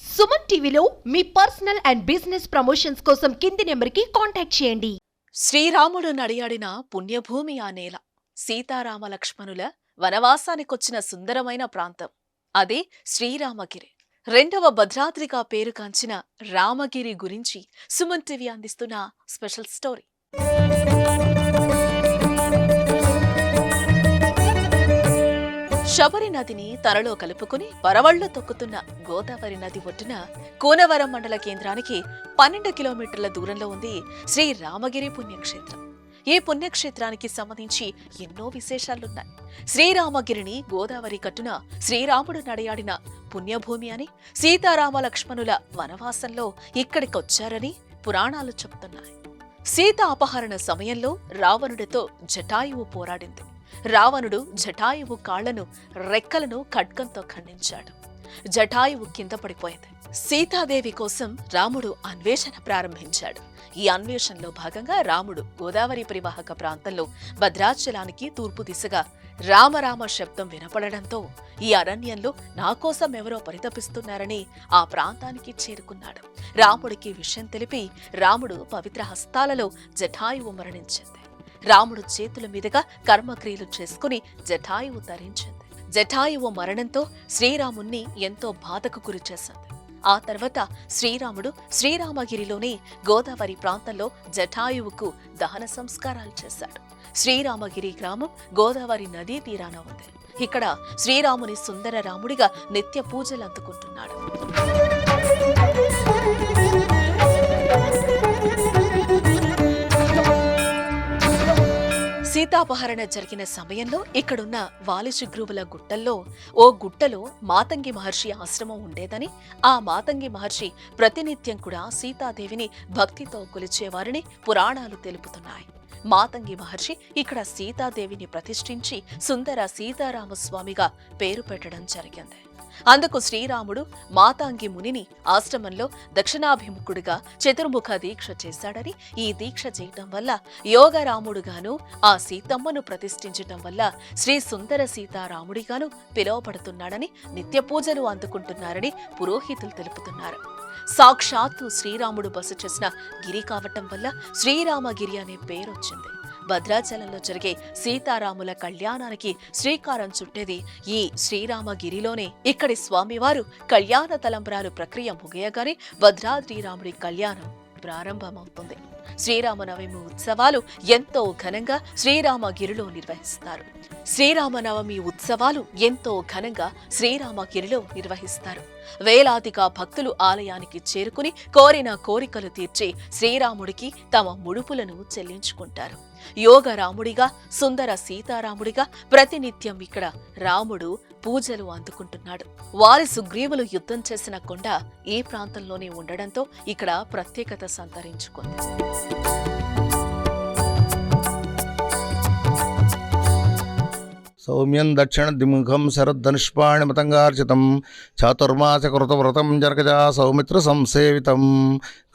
సుమన్ టీవీలో మీ personal and business promotions కోసం కింది నెంబర్కి కాంటాక్ట్ చేయండి. శ్రీరాముడు నడియాడిన పుణ్యభూమి ఆ నేల సీతారామ లక్ష్మణుల వనవాసానికొచ్చిన సుందరమైన ప్రాంతం. అదే శ్రీరామగిరి. రెండవ భద్రాద్రిగా పేరుగాంచిన రామగిరి గురించి సుమన్ టీవీ అందిస్తున్న స్పెషల్ స్టోరీ. శబరి నదిని తనలో కలుపుకుని పరవళ్ళు తొక్కుతున్న గోదావరి నది ఒడ్డున కూనవరం మండల కేంద్రానికి పన్నెండు కిలోమీటర్ల దూరంలో ఉంది శ్రీ రామగిరి పుణ్యక్షేత్రం. ఈ పుణ్యక్షేత్రానికి సంబంధించి ఎన్నో విశేషాలున్నాయి. శ్రీరామగిరిని గోదావరి కట్టున శ్రీరాముడు నడయాడిన పుణ్యభూమి అని సీతారామ లక్ష్మణుల వనవాసంలో ఇక్కడికొచ్చారని పురాణాలు చెబుతున్నాయి సీత అపహరణ సమయంలో రావణుడితో జటాయువు పోరాడింది. రావణుడు జటాయువు కాళ్ళను రెక్కలను ఖడ్గంతో ఖండించాడు. జటాయువు కింద పడిపోయింది. సీతాదేవి కోసం రాముడు అన్వేషణ ప్రారంభించాడు. ఈ అన్వేషణలో భాగంగా రాముడు గోదావరి పరివాహక ప్రాంతంలో భద్రాచలానికి తూర్పు దిశగా రామరామ శబ్దం వినపడడంతో ఈ అరణ్యంలో నా కోసం ఎవరో పరితపిస్తున్నారని ఆ ప్రాంతానికి చేరుకున్నాడు. రాముడికి విషయం తెలిపి రాముడు పవిత్ర హస్తాలలో జటాయువు మరణించింది. రాముడు చేతుల మీదుగా కర్మక్రియలు చేసుకుని జటాయువు ధరించింది. జటాయువు మరణంతో శ్రీరాముణ్ణి ఎంతో బాధకు గురిచేసింది ఆ తర్వాత శ్రీరాముడు శ్రీరామగిరిలోని గోదావరి ప్రాంతంలో జటాయువుకు దహన సంస్కారాలు చేశాడు. శ్రీరామగిరి గ్రామం గోదావరి నదీ తీరాన ఉంది. ఇక్కడ శ్రీరాముని సుందర రాముడిగా నిత్య పూజలు అందుకుంటున్నాడు. సీతాపహరణ జరిగిన సమయంలో ఇక్కడున్న వాలిశుగ్రువుల గుట్టల్లో ఓ గుట్టలో మాతంగి మహర్షి ఆశ్రమం ఉండేదని ఆ మాతంగి మహర్షి ప్రతినిత్యం కూడా సీతాదేవిని భక్తితో కొలిచేవారని పురాణాలు తెలుపుతున్నాయి. మాతంగి మహర్షి ఇక్కడ సీతాదేవిని ప్రతిష్ఠించి సుందర సీతారామస్వామిగా పేరు పెట్టడం జరిగింది. అందుకు శ్రీరాముడు మాతాంగి మునిని ఆశ్రమంలో దక్షిణాభిముఖుడిగా చతుర్ముఖ దీక్ష చేశాడని ఈ దీక్ష చేయటం వల్ల యోగరాముడుగాను ఆ సీతమ్మను ప్రతిష్ఠించటం వల్ల శ్రీ సుందర సీతారాముడిగాను పిలువబడుతున్నాడని నిత్య పూజలు అందుకుంటున్నారని పురోహితులు తెలుపుతున్నారు. సాక్షాత్తు శ్రీరాముడు బస చేసిన గిరి కావటం వల్ల శ్రీరామగిరి అనే పేరొచ్చింది. భద్రాచలంలో జరిగే సీతారాముల కళ్యాణానికి శ్రీకారం చుట్టేది ఈ శ్రీరామగిరిలోనే. ఇక్కడి స్వామివారు కళ్యాణ తలంబ్రాలు ప్రక్రియ ముగియగానే భద్రాద్రీరాముడి కళ్యాణం ప్రారంభమవుతుంది. శ్రీరామనవమి ఉత్సవాలు ఎంతో ఘనంగా శ్రీరామగిరిలో నిర్వహిస్తారు. శ్రీరామనవమి ఉత్సవాలు ఎంతో ఘనంగా శ్రీరామగిరిలో నిర్వహిస్తారు. వేలాదిగా భక్తులు ఆలయానికి చేరుకుని కోరిన కోరికలు తీర్చి శ్రీరాముడికి తమ ముడుపులను చెల్లించుకుంటారు. యోగ రాముడిగా సుందర సీతారాముడిగా ప్రతినిత్యం ఇక్కడ రాముడు పూజలు అందుకుంటున్నాడు. వారి సుగ్రీవులు యుద్ధం చేసిన కొండ ఈ ప్రాంతంలోనే ఉండడంతో ఇక్కడ ప్రత్యేకత సంతరించుకుంది. సౌమ్యం దక్షిణ దిముఖం శరద్ధనుష్పాణి మతంగార్చితం చాతుర్మాసకృతవ్రతం జనకజా సౌమిత్ర సంసేవితం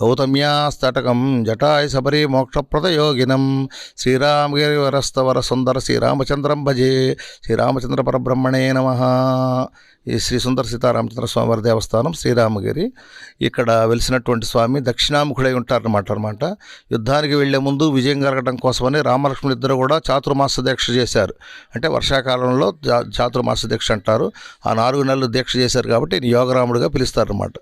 గౌతమ్యాస్తటకం జటాయ శబరి మోక్షప్రదయోగినం శ్రీరామగిరివరస్తవర సుందర శ్రీరామచంద్రం భజే శ్రీరామచంద్ర పరబ్రహ్మణే నమ. ఈ శ్రీ సుందర సీతారామచంద్ర స్వామివారి దేవస్థానం శ్రీరామగిరి. ఇక్కడ వెలిసినటువంటి స్వామి దక్షిణాముఖుడై ఉంటారన్నమాట అనమాట యుద్ధానికి వెళ్ళే ముందు విజయం కలగడం కోసమని రామలక్ష్మణులు ఇద్దరు కూడా చాతుర్మాస దీక్ష చేశారు. అంటే వర్షాకాలంలో చాతుర్మాస దీక్ష అంటారు. ఆ నాలుగు నెలలు దీక్ష చేశారు కాబట్టి యోగరాముడిగా పిలుస్తారన్నమాట.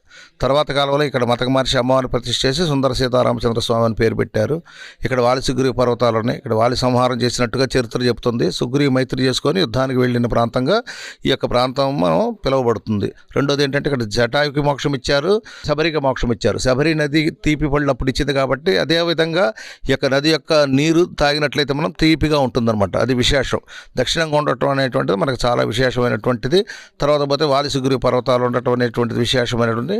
తర్వాత కాలంలో ఇక్కడ మతక మహర్షి అమ్మవారిని ప్రతిష్ఠ చేసి సుందర సీతారామచంద్ర స్వామి అని పేరు పెట్టారు. ఇక్కడ వాలి సుగ్రీవ పర్వతాలు ఉన్నాయి. ఇక్కడ వాలి సంహారం చేసినట్టుగా చరిత్ర చెబుతుంది. సుగ్రీవ మైత్రి చేసుకొని యుద్ధానికి వెళ్ళిన ప్రాంతంగా ఈ యొక్క ప్రాంతం మనం పిలువబడుతుంది. రెండోది ఏంటంటే ఇక్కడ జటాయుకి మోక్షం ఇచ్చారు శబరికి మోక్షం ఇచ్చారు. శబరి నది తీపి పళ్ళు అప్పుడు ఇచ్చింది కాబట్టి అదేవిధంగా ఈ యొక్క నది యొక్క నీరు తాగినట్లయితే మనం తీపిగా ఉంటుందన్నమాట. అది విశేషం. దక్షిణంగా ఉండటం అనేటువంటిది మనకు చాలా విశేషమైనటువంటిది. తర్వాత పోతే వాలి పర్వతాలు ఉండటం అనేటువంటిది విశేషమైనటువంటి